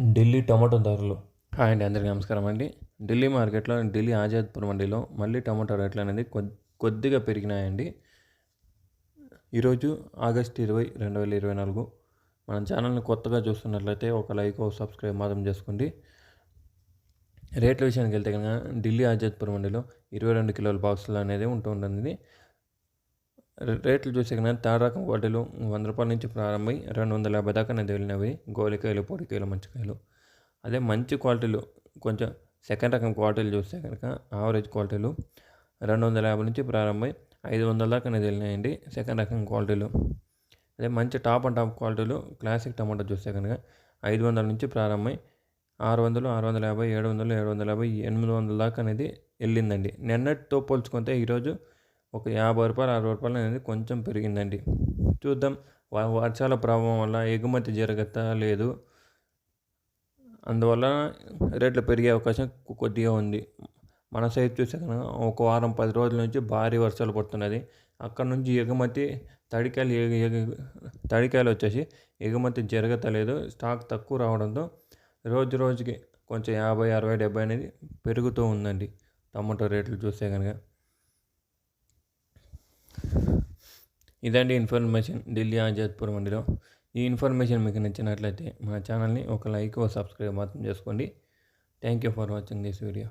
Delhi tomato ధరలు. Hi అండి అందరికీ నమస్కారం అండి. ఢిల్లీ మార్కెట్లో ఢిల్లీ ఆజాద్పూర్ మండీలో మళ్ళీ టమాటో రేట్లు అనేది కొద్- కొద్దిగా పెరిగినాయండి. ఈరోజు ఆగస్ట్ ఇరవై రెండు వేల ఇరవై నాలుగు. మన ఛానల్ని కొత్తగా చూస్తున్నట్లయితే ఒక లైక్ ఒక సబ్స్క్రైబ్ మాత్రం చేసుకోండి. రేట్ల విషయానికి వెళ్తే కనుక ఢిల్లీ ఆజాద్పూర్ మండీలో ఇరవై రెండు కిలోల బాక్సులు అనేది ఉంటూ ఉంటుంది రేట్లు చూసే కన్నా తాడు రకం క్వాలిటీలు వంద రూపాయల నుంచి ప్రారంభమై రెండు వందల యాభై దాకా అనేది వెళ్ళినవి. గోలికాయలు పొడికాయలు మంచికాయలు. అదే మంచి క్వాలిటీలు కొంచెం సెకండ్ రకం క్వాలిటీలు చూస్తే కనుక ఆవరేజ్ క్వాలిటీలు రెండు వందల యాభై నుంచి ప్రారంభమై ఐదు వందల దాకా అనేది వెళ్ళినాయండి సెకండ్ రకం క్వాలిటీలు. అదే మంచి టాప్ అండ్ టాప్ క్వాలిటీలు క్లాసిక్ టమాటో చూస్తే కనుక ఐదు వందల నుంచి ప్రారంభమై ఆరు వందలు ఆరు వందల యాభై ఏడు వందలు ఏడు వందల యాభై ఎనిమిది వందల దాకా అనేది వెళ్ళిందండి. నిన్నటితో పోల్చుకుంటే ఈరోజు ఒక యాభై రూపాయలు అరవై రూపాయలు అనేది కొంచెం పెరిగిందండి. చూద్దాం వ- వర్షాల ప్రభావం వల్ల ఎగుమతి జరగత లేదు. అందువల్ల రేట్లు పెరిగే అవకాశం కొద్దిగా ఉంది. మన సైడ్ చూస్తే కనుక ఒక వారం పది రోజుల నుంచి భారీ వర్షాలు పడుతున్నది. అక్కడ నుంచి ఎగుమతి తడికాయలు తడికాయలు వచ్చేసి ఎగుమతి జరగతలేదు స్టాక్ తక్కువ రావడంతో రోజు రోజుకి కొంచెం యాభై అరవై డెబ్బై అనేది పెరుగుతూ ఉందండి. టమాటో రేట్లు చూస్తే కనుక. ఇదండి ఇన్ఫర్మేషన్ ఢిల్లీ ఆజాద్పూర్ మండిలో. ఈ ఇన్ఫర్మేషన్ మీకు నచ్చినట్లయితే మన ఛానల్ని ఒక లైక్ ఓ సబ్స్క్రైబ్ మాత్రం చేసుకోండి. Thank you for watching this video.